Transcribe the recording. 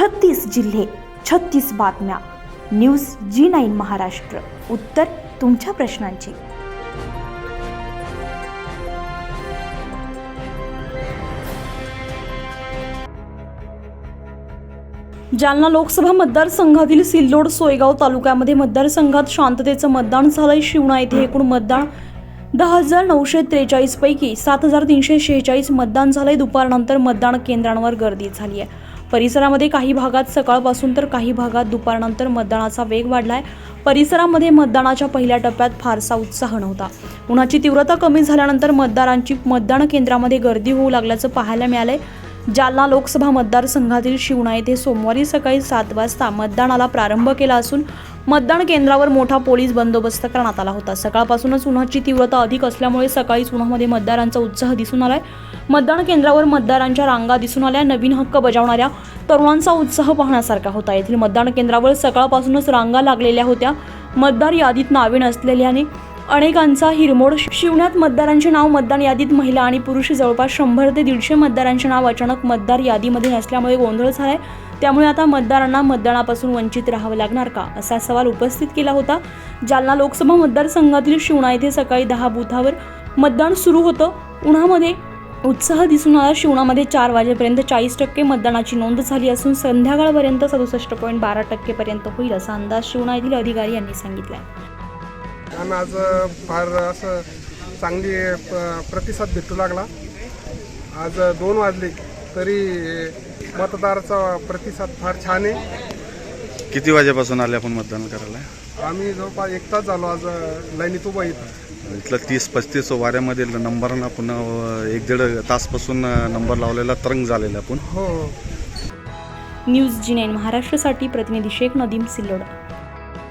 छत्तीस जिल्हे छत्तीस बातम्या. News G nine Maharashtra. उत्तर तुमच्या प्रश्नांची. जालना लोकसभा मतदारसंघातील सिल्लोड सोयगाव तालुक्यामध्ये मतदारसंघात शांततेचं मतदान झालंय. शिवणा येथे एकूण मतदान दहा हजार नऊशे त्रेचाळीस पैकी सात हजार तीनशे शेहेचाळीस मतदान झालंय. दुपारनंतर मतदान केंद्रांवर गर्दी झाली आहे परिसरामध्ये काही भागात सकाळपासून तर काही भागात दुपारनंतर मतदानाचा वेग वाढलाय. परिसरामध्ये मतदानाच्या पहिल्या टप्प्यात फारसा उत्साह नव्हता. उन्हाची तीव्रता कमी झाल्यानंतर मतदारांची मतदान केंद्रामध्ये गर्दी होऊ लागल्याचं पाहायला मिळालंय. जालना लोकसभा मतदारसंघातील शिवणा येथे सोमवारी सकाळी सात वाजता मतदानाला प्रारंभ केला असून मतदान केंद्रावर मोठा पोलीस बंदोबस्त करण्यात आला होता. सकाळपासूनच उन्हाची तीव्रता अधिक असल्यामुळे सकाळीच उन्हामध्ये मतदारांचा उत्साह दिसून आलाय. मतदान केंद्रावर मतदारांच्या रांगा दिसून आल्या. नवीन हक्क बजावणाऱ्या तरुणांचा उत्साह पाहण्यासारखा होता. येथील मतदान केंद्रावर सकाळपासूनच रांगा लागलेल्या होत्या. मतदार यादीत नावे नसलेल्याने अनेकांचा हिरमोड. शिवण्यात मतदारांचे नाव मतदान यादीत महिला आणि पुरुष जवळपास शंभर ते दीडशे मतदारांचे नाव अचानक मतदार यादीमध्ये नसल्यामुळे गोंधळ झालाय. त्यामुळे आता मतदारांना मतदानापासून वंचित राहावं लागणार का? असा सवाल उपस्थित केला होता. जालना लोकसभा मतदारसंघातील शिवणा येथे सकाळी दहा बुथावर मतदान सुरू होतं. उन्हामध्ये उत्साह दिसून आला. शिवणामध्ये चार वाजेपर्यंत चाळीस टक्के मतदानाची नोंद झाली असून संध्याकाळपर्यंत सदुसष्ट पॉईंट बारा टक्केपर्यंत होईल असा अंदाज शिवणा येथील अधिकारी यांनी सांगितला आहे आणि आज फार असं चांगली प- प्रतिसाद भेटू लागला. आज दोन वाजले तरी मतदाराचा प्रतिसाद फार छान आहे. किती वाजेपासून आले आपण मतदान करायला? आम्ही जवळपास एक तास झालो आज लाईनीत उभा इथं. इथलं तीस पस्तीस वाऱ्यामध्ये नंबरनं आपण एक दीड तासपासून नंबर लावलेला तरंग झालेला आपण. हो हो. न्यूज जी नाईन महाराष्ट्रासाठी प्रतिनिधी शेख नदीम सिल्लोड.